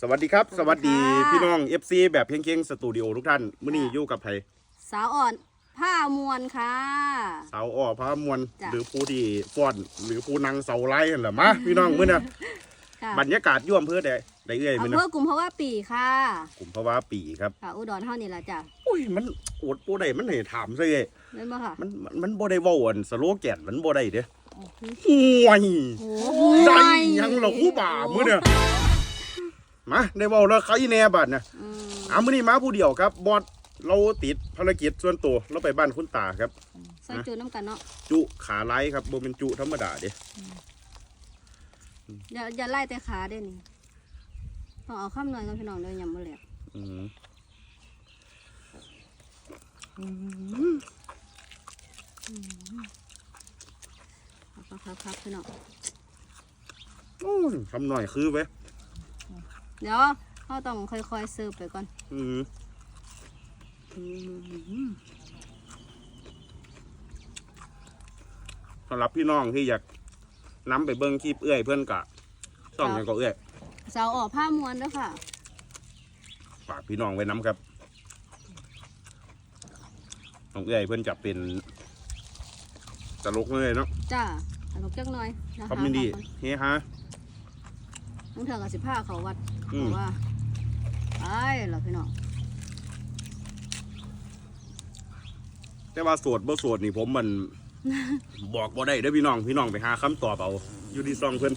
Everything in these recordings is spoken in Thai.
สวัสดีครับสสวัวัสสดีดีค่ะ พี่น้อง FC แบบเพียงๆสตูดิโอทุกท่านมื้อนี้อยู่กับไผสาวอ่อนผ้ามวลค่ะ สาวอ้อพามวลจ้ะ หรือผู้ที่ฟ้อนหรือผู้นางเสาไล่นั่นแหละมาพี่น้องมื้อนี้ค่ะบรรยากาศย่อมเพื่อใดได้เอ้ยมื้ออำนี้เภอกลุ่มเพราะว่าปีค่ะกลุ่มภาวะปีครับค่ะอุดรเท่านี้ละจ้ะอุ้ยมันอดบ่ได้มันให้ถามซะเอ้ยเล่นบ่ค่ะมันมันมันบ่ได้เว้าอันสโลแกนมันบ่ได้เด้โอ้โหห่วยโอ้ได้หยังล่ะผู้บ่ามื้อเนี่ย มาได้เว้าแล้วใครแน่บัดน่ะอืมอ่ามื้อนี้มาผู้เดียวครับบอสเราติดภารกิจส่วนตัวเราไปบ้านคุณตาครับ ใส่จูน้ำกันเนาะจุขาไล่ครับโบเป็นจุธรรมดาเด้อย่าอย่าไล่แต่ขาได้นี่ต้องเอาข้ามหน่อยกันพี่น้องเดี๋ยวยำมาแหลกอืมครับครับครับพี่น้องโอ้ยทำหน่อยคือไว้ย เดี๋ยวเขาต้องค่อยๆเสิร์ฟไปก่อน อืมสำหรับพี่น้องที่อยากนํไปเบิ้งคลิปเอื้อยเพื่อนกะช่องหยังก็เอื้อยสาวอ่อนผ้ามวลด้วยค่ะฝากพี่น้องไว้น้ำครับน้องเอื้อยเพื่อนจะเป็นตลกเลยเนาะจ้าตลกจักหน่อยนะคะคอมเมดี้เฮฮาต้องเถื่อกับสิผ้าเขาวัด อืบมอกว่าไปเหรอพี่น้องแต่ว่าโสดบ่โสดนี่ผมมัน บอกบ่ได้เด้อพี่น้องพี่น้องไปหาคำตอบเอา อยู่ที่ซองเพิ่น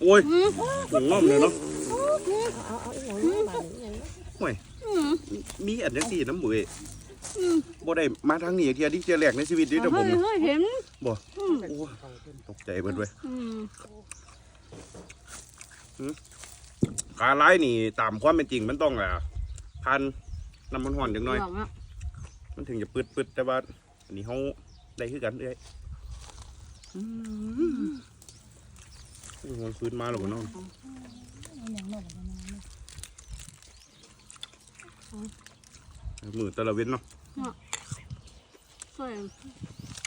โอ้ยอืมหัวงอมเลยเนาะเอาเอาอีหยังมาบาดนี้หยังโอ้ยอืมมีอันจังซี่น้ำบุ้ยอืมบ่ได้มาทางนี้เทียที่เทียแรกในชีวิตนี้เด้อผมเฮ้ยเฮ้ยเห็นบ่อืมโอ้ยตกใจเบิดเว้ยอืม ขาร้ายนี่ตามความเป็นจริงมันต้องอะพันน้ำมันห่อนจังหน่อยบอกอะมันถึงจะปึดปึดแต่ว่า อันนี้เฮาได้คือกันเอ้ยอืมมันฟื้นมาแล้วบ่เนาะมือตะละเว้นเนาะช่วย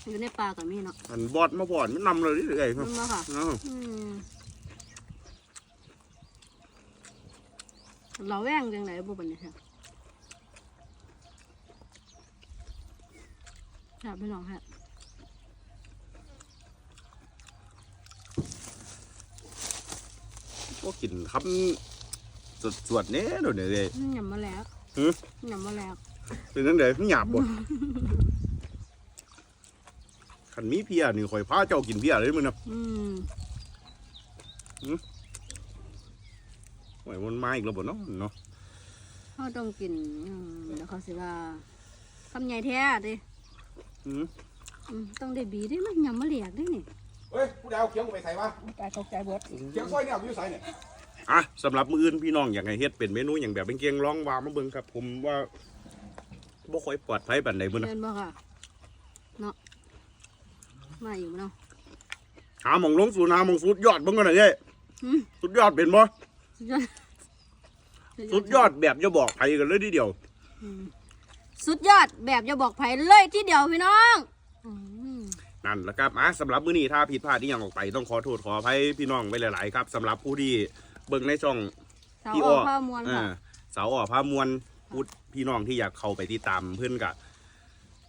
อยู่ในป่ากับมีเนาะอันบอดมาบอดมันนำเลยดิไอ้มันมาค่ะเนาะอืม เราแว่งจังไหนบุบันนี่ค่ะครับพี่น้องฮะก็กินคำสดสวดเนี้ยเดี๋ยวนี้เลยหยำมาแล้วหือหยำมาแล้วเป็นจังไดมันหยาบบ่ขันมีเพียนี่ข่อยพาเจ้ากินเพียเลยมึงนะอืมอ้ย มันมาอีกแล้วบ่เนาะเนาะเขาต้องกินอืมเดี๋ยวเขาสิว่าคำใหญ่แท้ดิอืมอืมต้องได้บีดิมันหยำมาเหลียกได้นี่เฮ้ยผู้ใดเอาเขียงกูไปใส่วะตายตกใจเบิดเขียงซอยเนี่ยเอาอยู่ใส่เนี่ยอะสำหรับมื้ออื่นพี่น้องอยากให้เฮ็ดเป็นเมนูอย่างแบบเป็นเกียงร้องว่ามาเบิ่งครับ ผมว่าบ่ค่อยปลอดภัยปานใดมื้อนะเดินบ่ค่ะเนาะมาอยู่เนาะหาหม่องลงสู่หาหม่องสุดยอดเบิ่งกันหน่อยเด้อืมสุดยอดเป็นบ่สุดยอด สุดยอดแบบจะบอกไผกันเลยทีเดียวอืมสุดยอดแบบจะบอกไผเลยที่เดียวพี่น้องอืมนั่นแหละครับอะสำหรับมื้อนี้ถ้าผิดพลาดที่ยังออกไปต้องขอโทษขออภัยพี่น้องไว้หลาย ๆ ครับสำหรับผู้ที่เบิ่งในช่อง สาวพี่ออ้ออกข้อมวลอ่าค่ะสาวอ่อพามวลพูดพี่น้องที่อยากเข้าไปติดตามเพื่อนกะ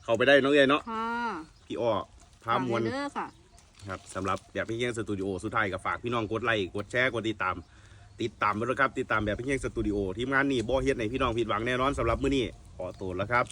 เข้าไปได้เน้องเอ๋ยเนาะค่ะพี่อ้อพามวล ฝกไเด้อค่ะ ครับสำหรับแบบพี่เงี้ยงสตูดิโอสุดท้ายก็ฝากพี่น้องกดไลค์กดแชร์กดติดตาม ติดตามไปด้วยครับ ติดตามแบบพี่เงี้ยงสตูดิโอทีมงานนี่บ่เฮ็ดในพี่น้องผิดหวังแน่นอนสำหรับมื้อนี้ขอตัวแล้วครับ